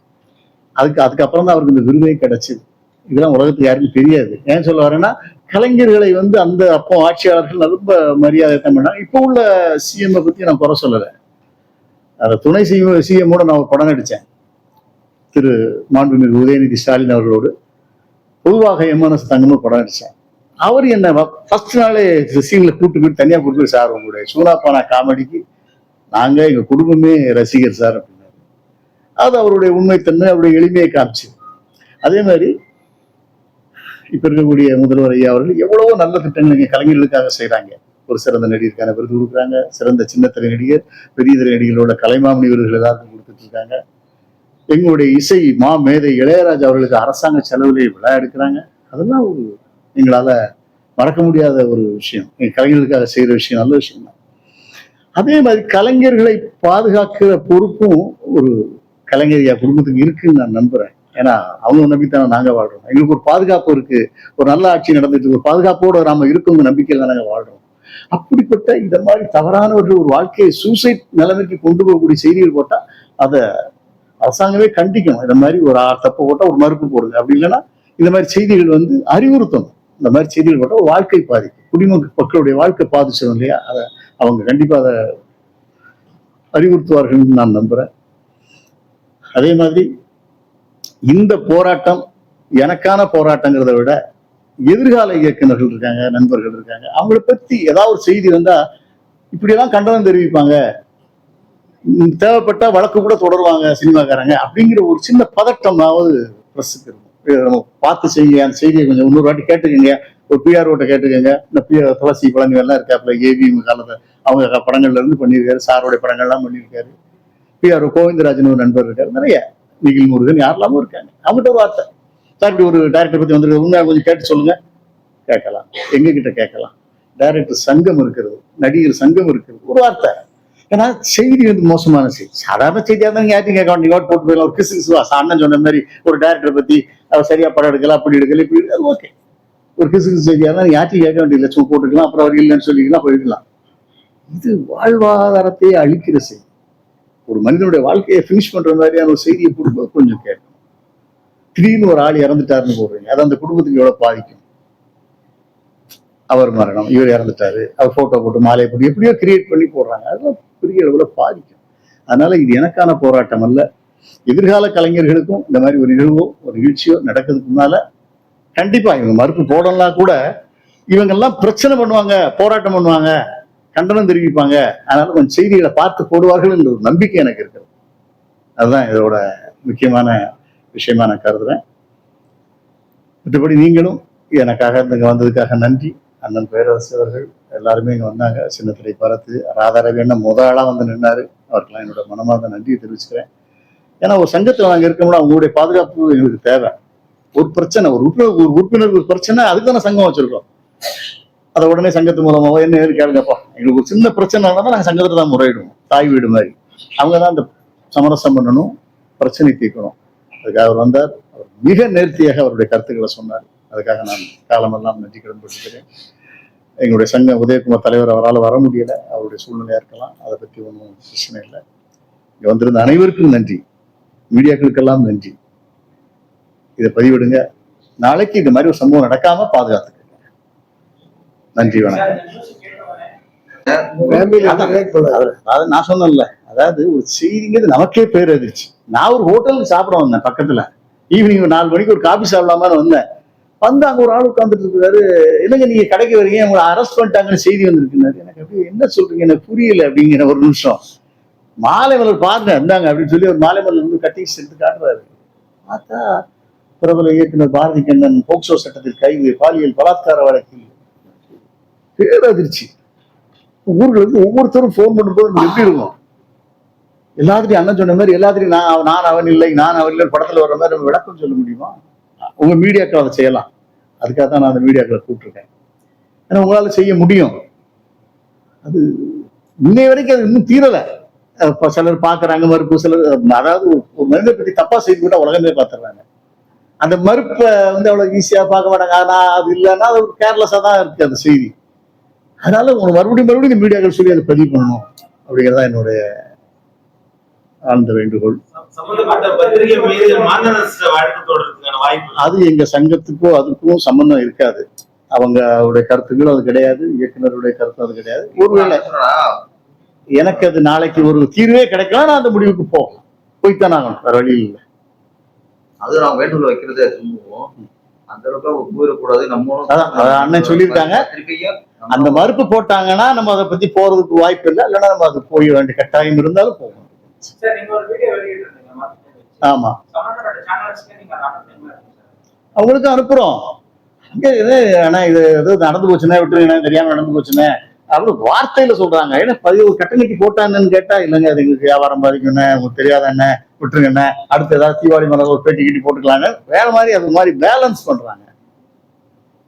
அதுக்கு அதுக்கப்புறம் தான் அவருக்கு இந்த விருதே கிடைச்சிது. இதெல்லாம் உலகத்துக்கு யாருக்கும் தெரியாது. ஏன் சொல்ல வரேன்னா கலைஞர்களை வந்து அந்த அப்போ ஆட்சியாளர்கள் ரொம்ப மரியாதை தான் பண்ணாங்க. இப்போ உள்ள சிஎம் பத்தி நான் குறை சொல்லலை. அந்த துணை சிஎம் சிஎம்மோட நான் ஒரு படம் நடித்தேன் திரு மாண்புமிகு உதயநிதி ஸ்டாலின் அவர்களோடு. பொதுவாக எம்என்எஸ் தங்கம்னு படம் நடித்தேன் அவர் என்ன ஃபர்ஸ்ட் நாளே சீன்ல கூட்டு போய் தனியா கூட்டு சார் உங்களுடைய சூனாப்பானா காமெடிக்கு நாங்க எங்க குடும்பமே ரசிகர் சார் அப்படின்னாரு. அது அவருடைய உண்மைத்தன்மை அவருடைய எளிமையை காமிச்சு. அதே மாதிரி இப்ப இருக்கக்கூடிய முதல்வர் ஐயா அவர்கள் எவ்வளவோ நல்ல திட்டங்கள் இங்க கலைஞர்களுக்காக செய்கிறாங்க ஒரு சிறந்த நடிகருக்கான விருது கொடுக்குறாங்க சிறந்த சின்னத்திரை நடிகர் பெரிய திரை நடிகர்களோட கலைமாமணி விருதுகள் எல்லாருக்கும் கொடுத்துட்டு இருக்காங்க. எங்களுடைய இசை மா மேதை இளையராஜா அவர்களுக்கு அரசாங்க செலவிலே விழா எடுக்கிறாங்க. அதெல்லாம் ஒரு எங்களால மறக்க முடியாத ஒரு விஷயம். எங்க கலைஞர்களுக்காக செய்கிற விஷயம் நல்ல விஷயம் தான். அதே மாதிரி கலைஞர்களை பாதுகாக்கிற பொறுப்பும் ஒரு கலைஞர் குடும்பத்துக்கு இருக்குன்னு நான் நம்புறேன். ஏன்னா அவங்க நம்பித்தானே நாங்க வாழ்றோம். எங்களுக்கு ஒரு பாதுகாப்பு இருக்கு. ஒரு நல்ல ஆட்சி நடந்துட்டு ஒரு பாதுகாப்போட நாம இருக்கோங்க நம்பிக்கையில் தான் நாங்க வாழ்றோம். அப்படிப்பட்ட இந்த மாதிரி தவறானவர்கள் ஒரு வாழ்க்கையை சூசைட் நிலைமைக்கு கொண்டு போகக்கூடிய செய்திகள் போட்டா அதை அரசாங்கமே கண்டிக்கணும். இந்த மாதிரி ஒரு தப்பை தப்பு போட்டா ஒரு மறுப்பு போடுங்க. அப்படி இல்லைன்னா இந்த மாதிரி செய்திகள் வந்து அறிவுறுத்தணும். இந்த மாதிரி செய்திகள் போட்டால் வாழ்க்கை பாதிக்கும் குடிமக்கள் மக்களுடைய வாழ்க்கை பாதிச்சிடும் இல்லையா? அதை அவங்க கண்டிப்பா அதை அறிவுறுத்துவார்கள்னு நான் நம்புறேன். அதே மாதிரி இந்த போராட்டம் எனக்கான போராட்டங்கிறத விட எதிர்கால இயக்குநர்கள் இருக்காங்க நண்பர்கள் இருக்காங்க. அவங்கள பத்தி ஏதாவது ஒரு செய்தி வந்தா இப்படியெல்லாம் கண்டனம் தெரிவிப்பாங்க. தேவைப்பட்டால் தேவைப்பட்டா வழக்கு கூட தொடருவாங்க சினிமாக்காரங்க அப்படிங்கிற ஒரு சின்ன பதட்டமாவது ப்ரெஸ்ஸுக்கு இருக்கும். நம்ம பார்த்து செய்யுங்க. அந்த செய்தியை கொஞ்சம் இன்னொரு வாட்டி கேட்டுக்கோங்க. ஒரு பிஆர் ஓட்ட கேட்டுக்கோங்க. இந்த பிஆர் துளசி பழனி எல்லாம் இருக்காப்புல ஏவிஎம் காலத்தில். அவங்க படங்கள்ல இருந்து பண்ணியிருக்காரு. சாரோடைய படங்கள்லாம் பண்ணியிருக்காரு. பிஆர் கோவிந்தராஜன் ஒரு நண்பர் இருக்காரு. நிறைய நிகில் முருகன் யாரெல்லாமும் இருக்காங்க. அவங்ககிட்ட ஒரு வார்த்தை. சார் இப்படி ஒரு டேரக்டர் பத்தி வந்திருக்கு உண்மையா கொஞ்சம் கேட்டு சொல்லுங்க. கேட்கலாம். எங்ககிட்ட கேட்கலாம். டைரக்டர் சங்கம் இருக்கிறது. நடிகர் சங்கம் இருக்கிறது. ஒரு வார்த்தை. ஏன்னா செய்தி வந்து மோசமான செய்தி. சாதாரண செய்தியாக இருந்தா நீங்க யார்ட்டையும் கேட்க வேண்டிய போட்டு போயிடலாம். ஒரு கிறிஸ்து அண்ணன் சொன்ன மாதிரி ஒரு டேரக்டரை பத்தி அவர் சரியா படம் எடுக்கல அப்படி எடுக்கல இப்படி அது ஓகே ஒரு கிறிஸ்து செய்தியா இருந்தா யார்ட்டையும் கேட்க வேண்டிய சும்மா போட்டுக்கலாம் அப்புறம் அவர் இல்லைன்னு சொல்லிக்கலாம் போயிடலாம் இது வாழ்வாதாரத்தையே அழிக்கிற செய்தி. ஒரு மனிதனுடைய வாழ்க்கையை ஃபினிஷ் பண்ற மாதிரியான ஒரு செய்தியை கொடுக்கும்போது கொஞ்சம் கேட்கணும். திடீர்னு ஒரு ஆள் இறந்துட்டாருன்னு போடுறீங்க. அது அந்த குடும்பத்துக்கு எவ்வளவு பாதிக்கும்? அவர் மரணம் இவர் இறந்துட்டாரு. அவர் போட்டோ போட்டு மாலை போட்டு எப்படியோ கிரியேட் பண்ணி போடுறாங்க. அதெல்லாம் பெரிய அளவில் பாதிக்கும். அதனால இது எனக்கான போராட்டம் அல்ல. எதிர்கால கலைஞர்களுக்கும் இந்த மாதிரி ஒரு நிகழ்வோ ஒரு நிகழ்ச்சியோ நடக்கிறதுக்கு முன்னால கண்டிப்பா இவங்க மறுப்பு போடலாம் கூட இவங்கெல்லாம் பிரச்சனை பண்ணுவாங்க போராட்டம் பண்ணுவாங்க கண்டனம் தெரிவிப்பாங்க. அதனால கொஞ்சம் செய்திகளை பார்த்து போடுவார்கள் என்ற ஒரு நம்பிக்கை எனக்கு இருக்குது. அதுதான் இதோட முக்கியமான விஷயமா நான் கருதுறேன். மற்றபடி நீங்களும் எனக்காக இங்க வந்ததுக்காக நன்றி. அண்ணன் பேரரசு அவர்கள் எல்லாருமே இங்கே வந்தாங்க. சின்னத்திரை பார்த்து ராதாரவி அண்ணன் முத ஆளா வந்து நின்னாரு. அவருக்கெல்லாம் என்னோட மனமார்ந்த நன்றியை தெரிவிச்சுக்கிறேன். ஏன்னா ஒரு சங்கத்தில் நாங்கள் இருக்கோம்னா அவங்களுடைய பாதுகாப்பு எங்களுக்கு தேவை. ஒரு பிரச்சனை ஒரு உறுப்பினர் ஒரு உறுப்பினருக்கு ஒரு பிரச்சனை அதுக்கு தானே சங்கம் வச்சிருக்கோம். அதை உடனே சங்கத்து மூலமாக என்ன ஏது கேளுங்கப்பா. எங்களுக்கு ஒரு சின்ன பிரச்சனை இருந்தால் நாங்கள் சங்கத்தில் தான் முறையிடுவோம். தாய் வீடு மாதிரி. அவங்க தான் அந்த சமரசம் பண்ணணும் பிரச்சனை தீர்க்கணும். அதுக்காக அவர் வந்தார். அவர் மிக நேர்த்தியாக அவருடைய கருத்துக்களை சொன்னார். அதுக்காக நான் காலமெல்லாம் நன்றி கடன் பட்டிருக்கிறேன் எங்களுடைய சங்க உதயகுமார் தலைவர் அவரால் வர முடியல. அவருடைய சூழ்நிலையா இருக்கலாம். அதை பற்றி ஒன்றும் பிரச்சனை இல்லை. இங்க வந்திருந்த அனைவருக்கும் நன்றி. மீடியாக்களுக்கெல்லாம் நன்றி. இதை பதிவிடுங்க. நாளைக்கு இது மாதிரி ஒரு சம்பவம் நடக்காம பாதுகாத்துக்க நன்றி வணக்கம். அதாவது நான் சொன்னேன்ல அதாவது ஒரு செய்திங்கிறது நமக்கே பேர் எதிர்ச்சி நான் ஒரு ஹோட்டலுக்கு சாப்பிட வந்தேன் பக்கத்துல. ஈவினிங் ஒரு நாலு மணிக்கு ஒரு காபி சாப்பிடலாமான்னு வந்தேன். வந்து அங்க ஒரு ஆள் உட்காந்துட்டு இருக்காரு. என்னங்க நீங்க கடைக்கு வரீங்க? உங்களை அரெஸ்ட் பண்ணிட்டாங்கன்னு செய்தி வந்திருக்குனாரு எனக்கு அப்படியே என்ன சொல்றீங்க? எனக்கு புரியல அப்படிங்கிற ஒரு நிமிஷம். மாலை மலர் பாருங்க இருந்தாங்க அப்படின்னு சொல்லி ஒரு மாலை மலர் வந்து கட்டி சென்று காட்டுறாரு. பார்த்தா பிரபல இயக்குனர் பாரதி கண்ணன் போக்சோ சட்டத்தில் கைது பாலியல் பலாத்கார வழக்கில் பேரதிர்ச்சி. ஊர்களுக்கு ஒவ்வொருத்தரும் ஃபோன் பண்ணும்போது நமக்கு எப்படி இருக்கும் எல்லாத்திலையும் அண்ணன் சொன்ன மாதிரி எல்லாத்திலையும் நான் அவன் நான் அவன் இல்லை நான் அவன் இல்லை படத்துல வர்ற மாதிரி நம்ம விளக்கம் சொல்ல முடியுமா? உங்க மீடியாக்கள் அதை செய்யலாம். அதுக்காக தான் நான் அந்த மீடியாக்களை கூப்பிட்டுருக்கேன். ஏன்னா உங்களால செய்ய முடியும். அது இன்னை வரைக்கும் அது இன்னும் தீரலை. சிலர் பாக்குறாங்க மறுப்பு சிலர் அதாவது ஒரு மனிதனை பற்றி தப்பா செய்து கூட உலகமே பார்த்துடுறாங்க. அந்த மறுப்பை வந்து அவ்வளவு ஈஸியா பார்க்க மாட்டாங்க. ஆனால் அது இல்லைன்னா அது ஒரு கேர்லெஸ்ஸா தான் இருக்கு அந்த செய்தி. அதனால உங்களை மறுபடியும் மறுபடியும் இந்த மீடியாக்கள் சொல்லி அதை பதிவு பண்ணணும் அப்படிங்கிறதா என்னுடைய ஆழ்ந்த வேண்டுகோள். சம்பந்தப்பட்ட பத்திரிகை மீது மாநில வழக்கு அது எங்க சங்கத்துக்கோ அதுக்கும் சம்பந்தம் இருக்காது. அவங்க அவருடைய கருத்துக்கள் அது கிடையாது இயக்குனருடைய கருத்து அது கிடையாது. ஒருவேளை எனக்கு அது நாளைக்கு ஒரு தீர்வே கிடைக்கலாம் நான் அந்த முடிவுக்கு போகலாம் போய்த்தான் ஆகணும் வேற வழி இல்லை. அது நான் வேண்டுகோள் வைக்கிறதே திரும்பவும் அந்த அளவுக்கு போயிடக்கூடாது அதான் அண்ணன் சொல்லியிருக்காங்க. நம்ம- அந்த மறுப்பு போட்டாங்கன்னா நம்ம அதை பத்தி போறதுக்கு வாய்ப்பு இல்லை இல்லைன்னா நம்ம அது போய் வேண்டிய கட்டாயம் இருந்தாலும் போகணும். ஆமா. சம்பந்தப்பட்ட சேனல்ஸ்க்கு நீங்க அதை அனுப்புறீங்களா அவங்களுக்கு அனுப்புறோம். இது ஆனா இது ஏதோ நடந்து போச்சுன்னா விட்டுருங்கண்ணே தெரியாம நடந்து போச்சுண்ணே அப்படின்னு வார்த்தையில சொல்றாங்க. ஏன்னா பதிவு கட்டணக்கி போட்டாங்கன்னு கேட்டா இல்லைங்க அது எங்களுக்கு வியாபாரம் பாதிக்குண்ணே உங்களுக்கு தெரியாத என்ன விட்டுருங்கண்ணே அடுத்து ஏதாவது தீபாவளி மேல ஒரு பேட்டி கிட்டி போட்டுக்கலாங்க வேற மாதிரி அது மாதிரி பேலன்ஸ் பண்றாங்க.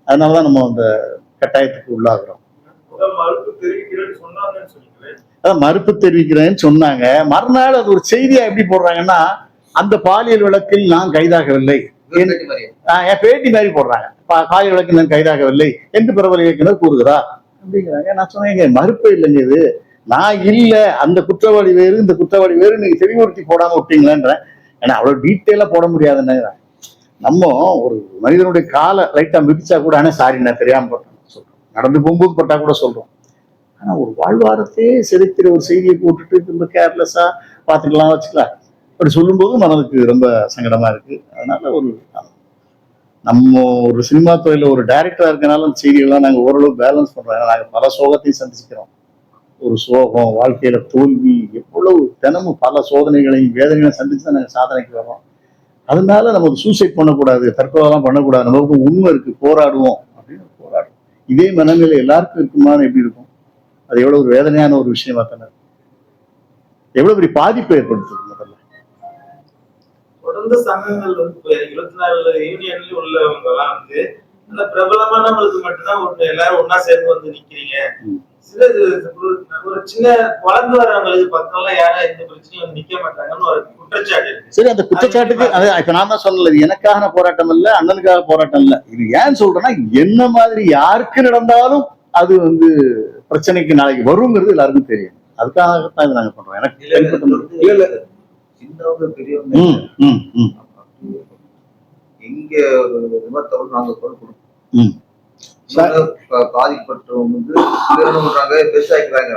அதனாலதான் நம்ம அந்த கட்டாயத்துக்கு உள்ளாகிறோம். அதான் மறுப்பு தெரிவிக்கிறேன்னு சொன்னாங்க. மறுநாள் அது ஒரு செய்தியா எப்படி போடுறாங்கன்னா அந்த பாலியல் வழக்கில் நான் கைதாகவில்லை. என் பேட்டி மாதிரி போடுறாங்க. பாலியல் வழக்கில் நான் கைதாகவில்லை. என்று பிரபல இயக்குனர் கூறுகிறார். அப்படிங்கிறாங்க. நான் சொன்னேங்க மறுப்பு இல்லைங்க இது. நான் இல்ல அந்த குற்றவாளி வேறு இந்த குற்றவாளி வேறு நீங்க தெளிவுறுத்தி போடாம விட்டீங்களேன்றேன். ஏன்னா அவ்வளவு டீட்டெயிலா போட முடியாதுன்னு நம்ம ஒரு மனிதனுடைய காலை லைட்டா மிதிச்சா கூட ஆனா சாரி நான் தெரியாம போட்டேன். சொல்றோம். நடந்து போகும்போது போட்டா கூட சொல்றோம். ஆனா ஒரு வாழ்வாரத்தையே செலுத்திற ஒரு செய்தியை போட்டுட்டு ரொம்ப கேர்லெஸ்ஸா பாத்துக்கலாம் வச்சுக்கலாம். அப்படி சொல்லும்போது மனதுக்கு ரொம்ப சங்கடமா இருக்கு. அதனால ஒரு நம்ம ஒரு சினிமா துறையில ஒரு டைரக்டரா இருக்கனால அந்த செய்திகள்லாம் நாங்க ஓரளவு பேலன்ஸ் பண்றோம். நாங்கள் நாங்க பல சோகத்தையும் சந்திச்சுக்கிறோம் ஒரு சோகம் வாழ்க்கையில தோல்வி எவ்வளவு தினமும் பல சோதனைகளையும் வேதனைகளையும் சந்திச்சு தான் நாங்கள் சாதனைக்கு வரோம் அதனால நம்ம சூசைட் பண்ணக்கூடாது தற்கொலைலாம் பண்ணக்கூடாது. நமக்கு உண்மை இருக்கு போராடுவோம் அப்படின்னு போராடுவோம். இதே மனநிலை எல்லாருக்கும் இருக்குமான்னு எப்படி இருக்கும்? அது எவ்வளவு ஒரு வேதனையான ஒரு விஷயமா தானே எவ்வளவு பெரிய பாதிப்பை ஏற்படுத்துது தொடர்ந்து சங்கங்கள் வந்து இருபத்தி நாலு யூனியன்ல உள்ளவங்க எல்லாம் வந்து அந்த பிரபலமானவங்களுக்கு மட்டும்தான் ஒண்ணு. எல்லாரும் ஒண்ணா சேர்ந்து வந்து நிக்கிறீங்க. சில ஒரு சின்ன வளர்ந்து வரவங்களுக்கு பக்கம்லாம் யாரும் எந்த பிரச்சனையும் வந்து நிக்க மாட்டாங்கன்னு ஒரு குற்றச்சாட்டு சரி அந்த குற்றச்சாட்டுக்கு அது இப்ப நான் தான் இது எனக்கான போராட்டம் இல்ல அண்ணனுக்காக போராட்டம் இல்ல. இது ஏன் சொல்றேன்னா என்ன மாதிரி யாருக்கு நடந்தாலும் அது வந்து பிரச்சனைக்கு நாளைக்கு வருங்கிறது எல்லாருக்கும் தெரியும். அதுக்காகத்தான் இது நாங்க பண்றோம். எனக்கு இல்ல, இல்ல, சின்னவங்க பெரியவங்க ஒரு விமர்த்தவர்கள் நாங்க குரல் கொடுப்போம். பாதிக்கப்பட்டவங்க வந்து என்ன பண்றாங்க? பெருசாக்கிறாங்க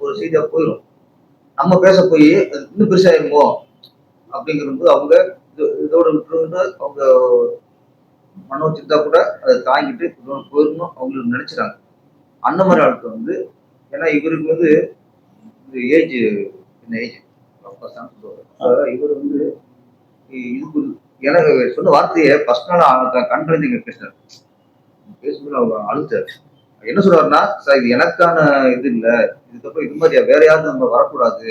ஒரு செய்தியா போயிடும் நம்ம பேச போய் அது இன்னும் பெருசாயிருமோ? அப்படிங்கிறது அவங்க இது- இதோட விட்டுருந்து அவங்க மனோ சித்தா கூட அதை தாங்கிட்டு போயிடணும் அவங்களுக்கு நினைச்சுறாங்க அந்த மாதிரி ஆட்கள் வந்து ஏன்னா இவருக்கு வந்து ஏஜ் என்ன ஏஜ் இவர் வந்து இ- இதுக்கு எனக்கு சொன்ன வார்த்தையை ஃபர்ஸ்ட் நாள் கண்ட்ரைந்து பேசினார். பேசும்போது அவங்க அழுத்தாரு என்ன சொல்றாருன்னா சார் இது எனக்கான இது இல்ல. இதுக்கப்புறம் இது மாதிரி வேற யாரும் நம்ம வரக்கூடாது.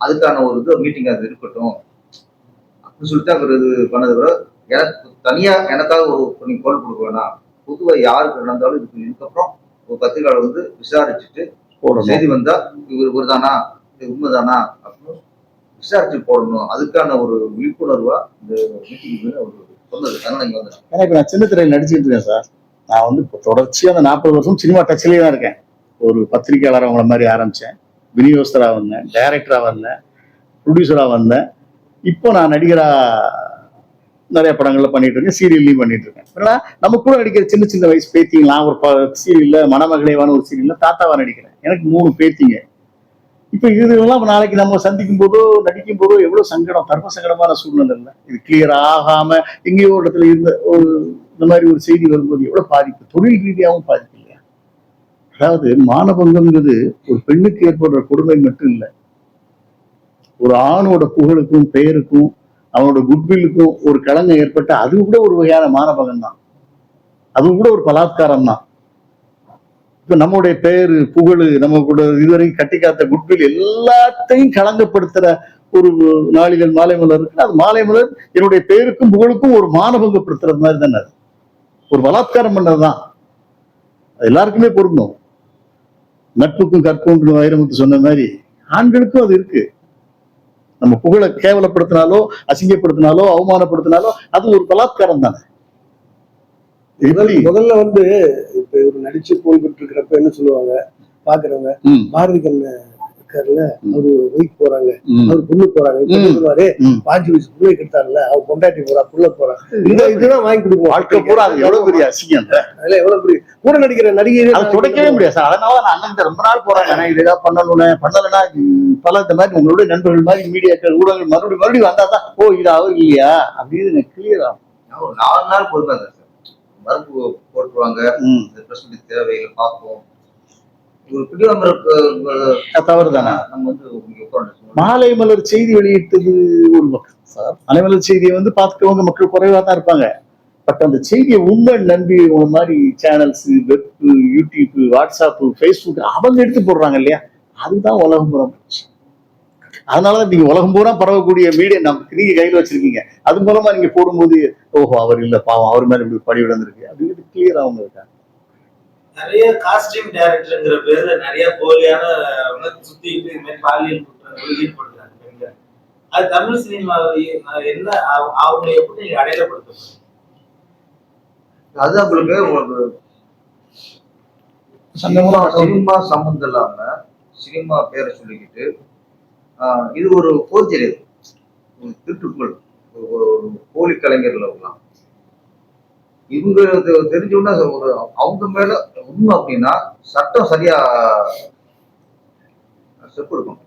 அதுக்கான ஒரு இது மீட்டிங் அது இருக்கட்டும். அப்படின்னு சொல்லிட்டு அவர் இது பண்ணது விட எனக்கு தனியா எனக்காக ஒரு நீங்க குரல் கொடுக்க வேணாம். பொதுவா யாருக்கு நடந்தாலும் இதுக்கு இதுக்கப்புறம் ஒரு பத்திரிகையாளர் வந்து விசாரிச்சுட்டு செய்தி வந்தா இவர் இவர்தானா? இது உண்மைதானா? அப்படின்னு விசாரிச்சு போடணும். அதுக்கான ஒரு விழிப்புணர்வா இந்த மீட்டிங் அவர் சொன்னது. அதனால இங்க வந்து ஏன்னா நான் சின்ன திரையில் நடிச்சுட்டு இருக்கேன் சார். நான் வந்து இப்போ தொடர்ச்சியாக அந்த நாற்பது வருஷம் சினிமா டச்சிலே தான் இருக்கேன். ஒரு பத்திரிகையாளர் அவங்கள மாதிரி ஆரம்பித்தேன் விநியோகஸ்தராக வந்தேன் டைரக்டராக வந்தேன் ப்ரொடியூசராக வந்தேன். இப்போ நான் நடிகராக நிறைய படங்களில் பண்ணிட்டு இருக்கேன் சீரியல்லையும் பண்ணிட்டு இருக்கேன். ஏன்னா நம்ம கூட நடிக்கிற சின்ன சின்ன வயசு பேத்திங்களாம் ஒரு சீரியல்ல மணமகளேவான ஒரு சீரியல்ல தாத்தாவா நடிக்கிறேன். எனக்கு மூணு பேத்திங்க. இப்ப இதெல்லாம் நாளைக்கு நம்ம சந்திக்கும் போதோ நடிக்கும் போதோ எவ்வளவு சங்கடம் தர்ம சங்கடமான சூழ்நிலை இல்லை. இது கிளியர் ஆகாம எங்கேயோ ஒரு இடத்துல இருந்த ஒரு இந்த மாதிரி ஒரு செய்தி வரும்போது எவ்வளவு பாதிப்பு? தொழில் ரீதியாகவும் பாதிப்பு இல்லையா? அதாவது மானபங்கம்ங்கிறது ஒரு பெண்ணுக்கு ஏற்படுற கொடுமை மட்டும் இல்லை. ஒரு ஆணோட புகழுக்கும் பெயருக்கும் அவனோட குட்வில்லுக்கும் ஒரு களங்கம் ஏற்பட்ட அது கூட ஒரு வகையான மானபங்கம் தான் அது கூட ஒரு பலாத்காரம் தான் இப்போ நம்முடைய பெயரு புகழ் நம்ம கூட இதுவரைக்கும் கட்டி காத்த குட்வில் எல்லாத்தையும் களங்கப்படுத்துற ஒரு நாளிதழ் மாலை மலர் இருக்குன்னா அது மாலை மலர் என்னுடைய பெயருக்கும் புகழுக்கும் ஒரு மானபங்கப்படுத்துறது மாதிரி தானே அது. ஒரு பலாத்காரம் பண்ணதுதான். அது எல்லாருக்குமே பொருந்தும். நட்புக்கும் கற்பும் வைரமுத்து சொன்ன மாதிரி ஆண்களுக்கும் அது இருக்கு. நம்ம புகழை கேவலப்படுத்தினாலோ அசிங்கப்படுத்தினாலோ அவமானப்படுத்தினாலோ அது ஒரு பலாத்காரம் தானே. முதல்ல வந்து இவர் நடிச்சு போய் இருக்கிறப்ப என்ன சொல்லுவாங்க? பாக்குறவங்க பாரதி கண்ண இருக்காருல்ல அவரு ஒய்ஃப் போறாங்க. அவர் புண்ணு போறாங்க. சொல்லுவாரு. பாஞ்சு வயசு பிள்ளை கெடுத்தாருல்ல அவர் பொண்டாட்டி போறா புள்ள போறா. இந்த இதுதான் வாங்கி கொடுப்போம். வாழ்க்கை பூரா அது எவ்வளவு பெரிய அசிங்கம். அதுல எவ்வளவு பெரிய கூட நடிக்கிற நடிகை அது துடைக்கவே முடியாது சார். அதனால நான் அண்ணன் ரொம்ப நாள் போறாங்க நான் இது ஏதாவது பண்ணணும்னு. பண்ணலைன்னா பல இந்த மாதிரி உங்களுடைய நண்பர்கள் மாதிரி மீடியாக்கள் ஊடகங்கள் மறுபடியும் மறுபடியும் வந்தா தான் ஓ இது அவர் இல்லையா? அப்படின்னு எனக்கு கிளியர் ஆகும். நாலு நாள் பொறுப்பாங்க மறுப்பு போட்டுருவாங்க. இந்த மீட் தேவைகளை பார்ப்போம். மாலை மலர் செய்தி வெளியிட்டது ஒரு பக்கம். சார். மாலை மலர் செய்தியை வந்து பார்த்துக்கவங்க மக்கள் குறைவா தான் இருப்பாங்க. பட் அந்த செய்தியை உண்மை நம்பி ஒரு மாதிரி channels web YouTube WhatsApp Facebook அவங்க எடுத்து போடுறாங்க இல்லையா? அதுதான் உலகம் பூரா அதனாலதான் நீங்க உலகம் பூரா பரவக்கூடிய மீடியா நமக்கு நீங்க கையில வச்சிருக்கீங்க. அது மூலமா நீங்க போடும்போது ஓஹோ அவர் இல்ல பாவம் அவர் மேல இப்படி படி விழுந்திருக்கு. அப்படிங்கிறது கிளியர் அவங்க இருக்காங்க நிறைய காஸ்டியூம் டைரக்டர்ங்கிற பேர்ல நிறைய போலியான சுத்திட்டு இது மாதிரி பாலியல் குற்றங்கள் ஈடுபடுறாங்க பெண்கள் அது தமிழ் சினிமாவை நான் என்ன அவ- அவங்களை எப்படி நீங்க அடையாளப்படுத்த? அது உங்களுக்கு உங்களுக்கு சினிமா சினிமா சம்பந்தம் இல்லாம சினிமா பேரை சொல்லிக்கிட்டு இது ஒரு போர்ஜரி ஒரு திருட்டுக்குள் போலி கலைஞர்கள் அவங்களாம் இவங்க தெரிஞ்சோன்னா தெரிஞ்ச உடனே அது ஒரு அவங்க மேல உண்மை அப்படின்னா சட்டம் சரியா ஸ்டெப் எடுக்கணும்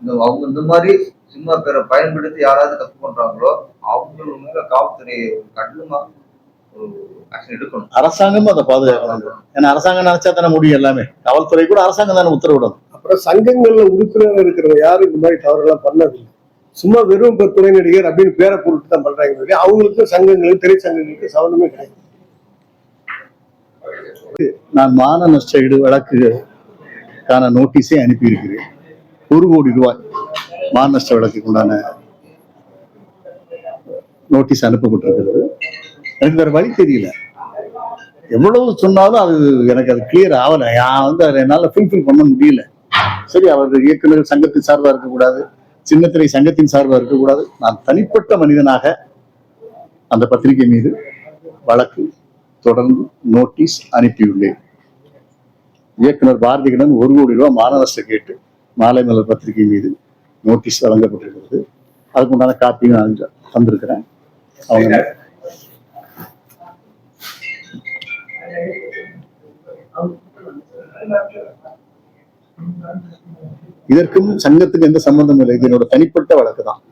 இந்த அவங்க இந்த மாதிரி சினிமா பேரை பயன்படுத்தி யாராவது தப்பு பண்றாங்களோ அவங்க மேல காவல்துறை கடினமா எடுக்கணும். அரசாங்கமும் அதை பாதுகாக்கணும். ஏன்னா அரசாங்கம் நினைச்சா தானே முடியும் எல்லாமே. காவல்துறை கூட அரசாங்கம் தானே உத்தரவிடணும். அப்புறம் சங்கங்கள்ல உறுப்பினர் இருக்கிறவங்க யாரும் இந்த மாதிரி தவறெல்லாம் பண்ணதில்லை. சும்மா வெறும் இப்போ துணை நடிகர் அப்படின்னு பேரை போட்டு தான் பண்றாங்க தவிர அவங்களுக்கும் சங்கங்களுக்கு திரைச்சங்கங்களுக்கு சம்மந்தமே கிடையாது. நான் மான நஷ்ட ஈடு வழக்குக்கான நோட்டீஸே அனுப்பியிருக்கிறேன். ஒரு கோடி ரூபாய் மான நஷ்ட வழக்குக்கு உண்டான நோட்டீஸ் அனுப்பப்பட்டிருக்கிறது. எனக்கு வேற வழி தெரியல. எவ்வளவு சொன்னாலும் அது எனக்கு அது கிளியர் ஆகலை. நான் வந்து அதை என்னால் ஃபுல்ஃபில் பண்ண முடியல. சரி அவர் இயக்குனர் சங்கத்தின் சார்பா இருக்கக்கூடாது சின்னத்திரை சங்கத்தின் சார்பா இருக்கக்கூடாது. நான் தனிப்பட்ட மனிதனாக அந்த பத்திரிகை மீது வழக்கு தொடர்ந்து நோட்டீஸ் அனுப்பியுள்ளேன். இயக்குனர் பாரதிகடன் ஒரு கோடி ரூபாய் மாநகராஷ்டிர கேட்டு மாலை மலர் பத்திரிகை மீது நோட்டீஸ் வழங்கப்பட்டிருக்கிறது. அதுக்கு உண்டான காப்பியும் நான் தந்திருக்கிறேன். அவங்க இதற்கும் சங்கத்துக்கு எந்த சம்பந்தமும் இல்லை. இது என்னோட தனிப்பட்ட வழக்கு தான்